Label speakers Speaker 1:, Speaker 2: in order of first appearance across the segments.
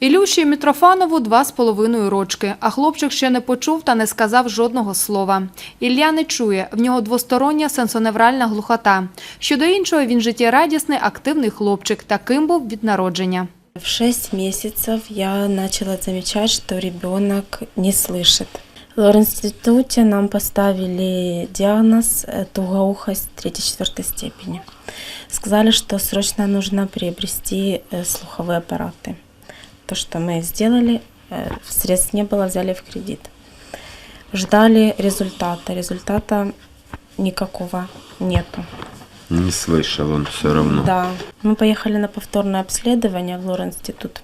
Speaker 1: Ілюші Мітрофанову два з половиною рочки, а хлопчик ще не почув та не сказав жодного слова. Ілля не чує, в нього двостороння сенсоневральна глухота. Щодо іншого, він життєрадісний, активний хлопчик. Таким був від народження.
Speaker 2: В 6 месяцев я начала замечать, что ребенок не слышит. В институте нам поставили диагноз э, тугоухость 3-4 степени. Сказали, что срочно нужно приобрести э, слуховые аппараты. То, что мы сделали, э, средств не было, взяли в кредит. Ждали результата. Результата никакого нету.
Speaker 3: Не слышал он все равно.
Speaker 2: Да. Мы поехали на повторное обследование в Лор-институт.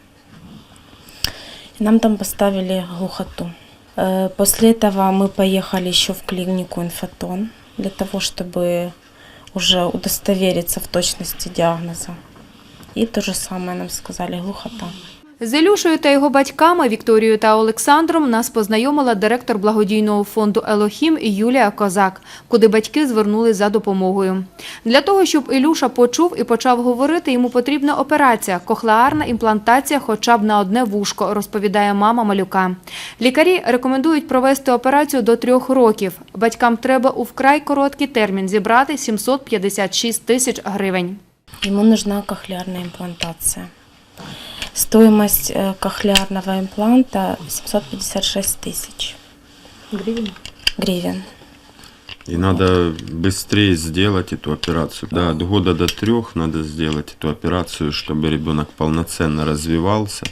Speaker 2: И нам там поставили глухоту. Э, После этого мы поехали еще в клинику «Инфотон» для того, чтобы уже удостовериться в точности диагноза. И то же самое нам сказали глухота.
Speaker 1: З Ілюшею та його батьками Вікторією та Олександром нас познайомила директор благодійного фонду Елохім Юлія Козак, куди батьки звернулись за допомогою. Для того, щоб Ілюша почув і почав говорити, йому потрібна операція кохлеарна імплантація хоча б на одне вушко, розповідає мама малюка. Лікарі рекомендують провести операцію до трьох років. Батькам треба у вкрай короткий термін зібрати 756 тисяч гривень.
Speaker 2: Ему нужна кохлеарная имплантация. Стоимость э, кохлеарного импланта 756 тысяч гривен.
Speaker 3: И надо быстрее сделать эту операцию. Да, от года до трех надо сделать эту операцию, чтобы ребенок полноценно развивался,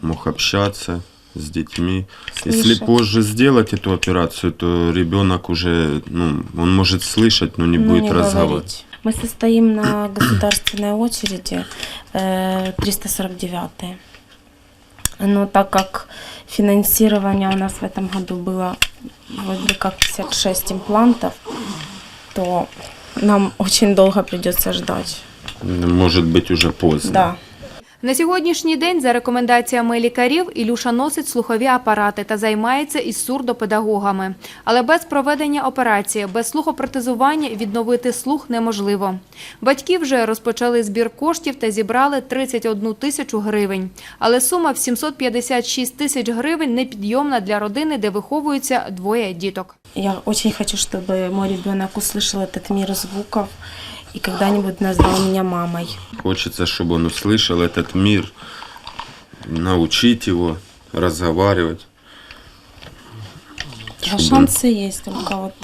Speaker 3: мог общаться с детьми. Если
Speaker 2: Слышать.
Speaker 3: позже сделать эту операцию, то ребенок уже, ну, он может слышать, но не
Speaker 2: Ну,
Speaker 3: будет
Speaker 2: не
Speaker 3: разговаривать.
Speaker 2: Мы состоим на государственной очереди э, 349 Но так как финансирование у нас в этом году было вроде как 56 имплантов, то нам очень долго придется ждать.
Speaker 3: Может быть уже поздно.
Speaker 2: Да.
Speaker 1: На сьогоднішній день, за рекомендаціями лікарів, Ілюша носить слухові апарати та займається із сурдопедагогами. Але без проведення операції, без слухопротезування відновити слух неможливо. Батьки вже розпочали збір коштів та зібрали 31 тисячу гривень. Але сума в 756 тисяч гривень непідйомна для родини, де виховуються двоє діток.
Speaker 2: Я очень хочу, чтобы мой ребенок услышал этот мир звуков И когда-нибудь назвал меня мамой.
Speaker 3: Хочется, чтобы он услышал этот мир, научить его разговаривать.
Speaker 2: А
Speaker 3: Чтобы-
Speaker 2: шансы есть, только вот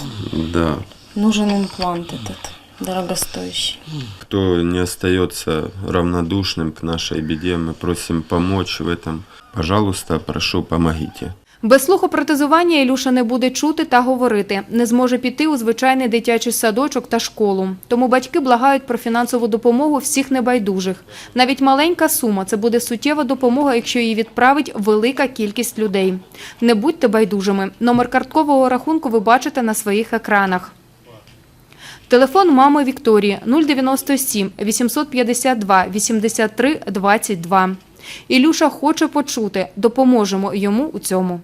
Speaker 3: Да.
Speaker 2: нужен имплант этот дорогостоящий.
Speaker 3: Кто не остается равнодушным к нашей беде, мы просим помочь в этом. Пожалуйста, прошу, помогите.
Speaker 1: Без слухопротезування Ілюша не буде чути та говорити, не зможе піти у звичайний дитячий садочок та школу. Тому батьки благають про фінансову допомогу всіх небайдужих. Навіть маленька сума це буде суттєва допомога, якщо її відправить велика кількість людей. Не будьте байдужими. Номер карткового рахунку ви бачите на своїх екранах. Телефон мами Вікторії 097 852 83 22. Ілюша хоче почути. Допоможемо йому у цьому.